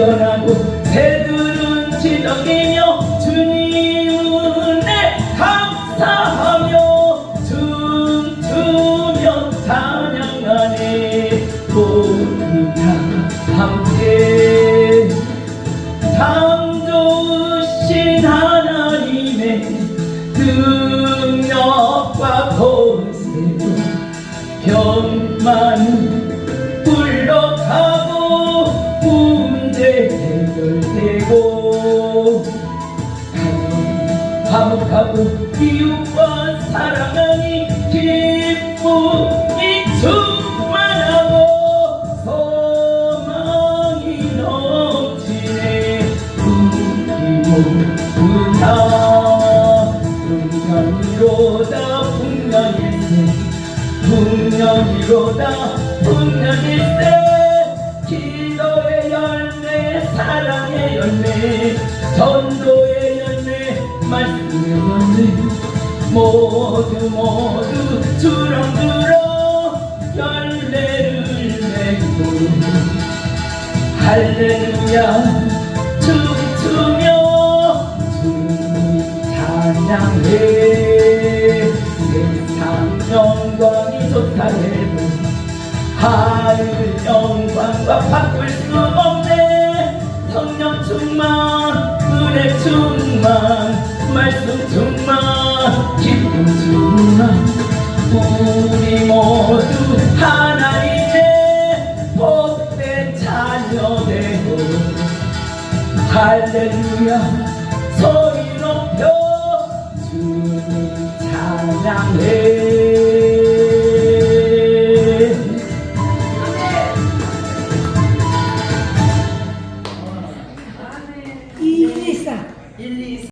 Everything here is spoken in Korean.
일어나고 새들은 지덕이며 주님 은혜 감사하며 춤추며 찬양하네 모두가 함께. 참 좋으신 하나님의 능력과 권세로 변만 화목하고 이웃과 사랑하니 기쁨이 충만하고 소망이 넘치네. 우리 모두다. 풍년이로다 풍년일세. 풍년이로다 풍년일세. 기도의 열매 사랑의 열매. 전도의 열매 모두 모두 주렁주렁 열매를 맺고 할렐루야 춤추며 주님 찬양해. 세상 영광이 좋다 해도 하늘 영광과 바꿀 수 없네. 성령 충만 은혜 충만 말씀 정말 기쁜 순간 우리 모두 하나님의 복된 자녀되고 할렐루야. 소리 높여 주님 찬양해.